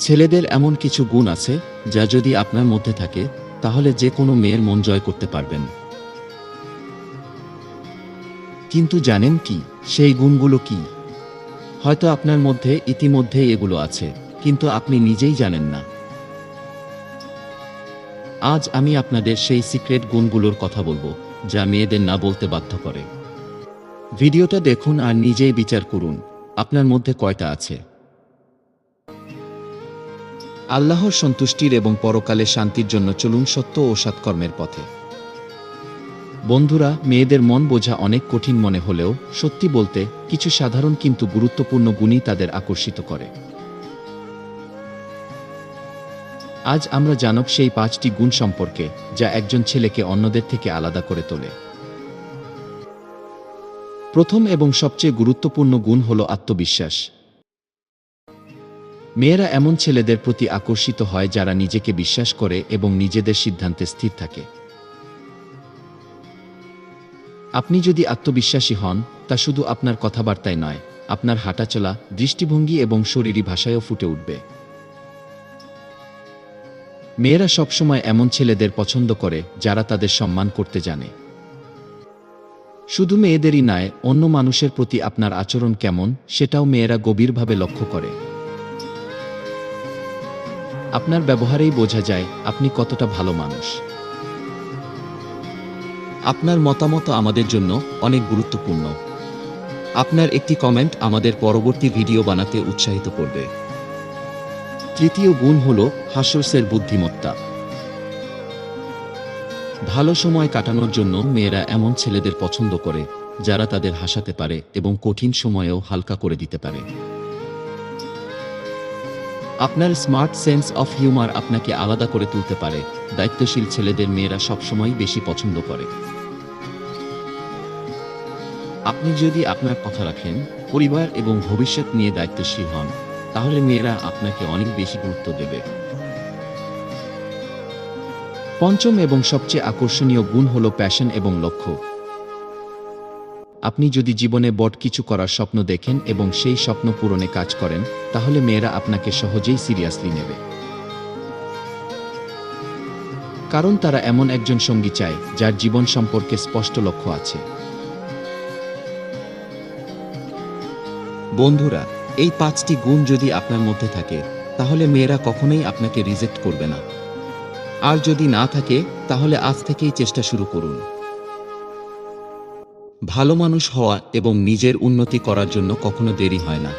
ছেলেদের এমন কিছু গুণ আছে, যা যদি আপনার মধ্যে থাকে, তাহলে যে কোনো মেয়ের মন জয় করতে পারবেন। কিন্তু জানেন কি, সেই গুণগুলো কি? হয়তো আপনার মধ্যে ইতিমধ্যে এগুলো আছে, কিন্তু আপনি নিজেই জানেন না। আজ আমি আপনাদের সেই সিক্রেট গুণগুলোর কথা বলব, যা মেয়েদের না বলতে বাধ্য করে। ভিডিওটা দেখুন আর নিজেই বিচার করুন, আপনার মধ্যে কয়টা আছে? আল্লাহর সন্তুষ্টির এবং পরকালে শান্তির জন্য চলুন সত্য ও সৎকর্মের পথে। বন্ধুরা, মেয়েদের মন বোঝা অনেক কঠিন মনে হলেও সত্যি বলতে কিছু সাধারণ কিন্তু গুরুত্বপূর্ণ গুণই তাদের আকর্ষিত করে। আজ আমরা জানব সেই পাঁচটি গুণ সম্পর্কে, যা একজন ছেলেকে অন্যদের থেকে আলাদা করে তোলে। প্রথম এবং সবচেয়ে গুরুত্বপূর্ণ গুণ হল আত্মবিশ্বাস। মেয়েরা এমন ছেলেদের প্রতি আকর্ষিত হয় যারা নিজেকে বিশ্বাস করে এবং নিজেদের সিদ্ধান্তে স্থির থাকে। আপনি যদি আত্মবিশ্বাসী হন, তা শুধু আপনার কথাবার্তায় নয়, আপনার হাঁটাচলা, দৃষ্টিভঙ্গি এবং শরীরী ভাষায়ও ফুটে উঠবে। মেয়েরা সবসময় এমন ছেলেদের পছন্দ করে, যারা তাদের সম্মান করতে জানে। শুধু মেয়েদেরই নয়, অন্য মানুষের প্রতি আপনার আচরণ কেমন, সেটাও মেয়েরা গভীরভাবে লক্ষ্য করে। আপনার ব্যবহারেই বোঝা যায় আপনি কতটা ভালো মানুষ। আপনার মতামত আমাদের জন্য অনেক গুরুত্বপূর্ণ। আপনার একটি কমেন্ট আমাদের পরবর্তী ভিডিও বানাতে উৎসাহিত করবে। তৃতীয় গুণ হল হাস্যসের বুদ্ধিমত্তা। ভালো সময় কাটানোর জন্য মেয়েরা এমন ছেলেদের পছন্দ করে, যারা তাদের হাসাতে পারে এবং কঠিন সময়েও হালকা করে দিতে পারে। আপনার স্মার্ট সেন্স অফ হিউমার আপনাকে আলাদা করে তুলতে পারে। দায়িত্বশীল ছেলেদের মেয়েরা সবসময় বেশি পছন্দ করে। আপনি যদি আপনার কথা রাখেন, পরিবার এবং ভবিষ্যৎ নিয়ে দায়িত্বশীল হন, তাহলে মেয়েরা আপনাকে অনেক বেশি গুরুত্ব দেবে। পঞ্চম এবং সবচেয়ে আকর্ষণীয় গুণ হল প্যাশন এবং লক্ষ্য। আপনি যদি জীবনে বট কিছু করার স্বপ্ন দেখেন এবং সেই স্বপ্ন পূরণে কাজ করেন, তাহলে মেয়েরা আপনাকে সহজেই সিরিয়াসলি নেবে। কারণ তারা এমন একজন সঙ্গী চায়, যার জীবন সম্পর্কে স্পষ্ট লক্ষ্য আছে। বন্ধুরা, এই পাঁচটি গুণ যদি আপনার মধ্যে থাকে, তাহলে মেয়েরা কখনোই আপনাকে রিজেক্ট করবে না। আর যদি না থাকে, তাহলে আজ থেকেই চেষ্টা শুরু করুন। ভালো মানুষ হওয়া এবং নিজের উন্নতি করার জন্য কখনো দেরি হয় না।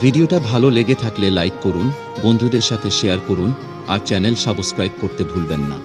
ভিডিওটা ভালো লেগে থাকলে লাইক করুন, বন্ধুদের সাথে শেয়ার করুন, আর চ্যানেল সাবস্ক্রাইব করতে ভুলবেন না।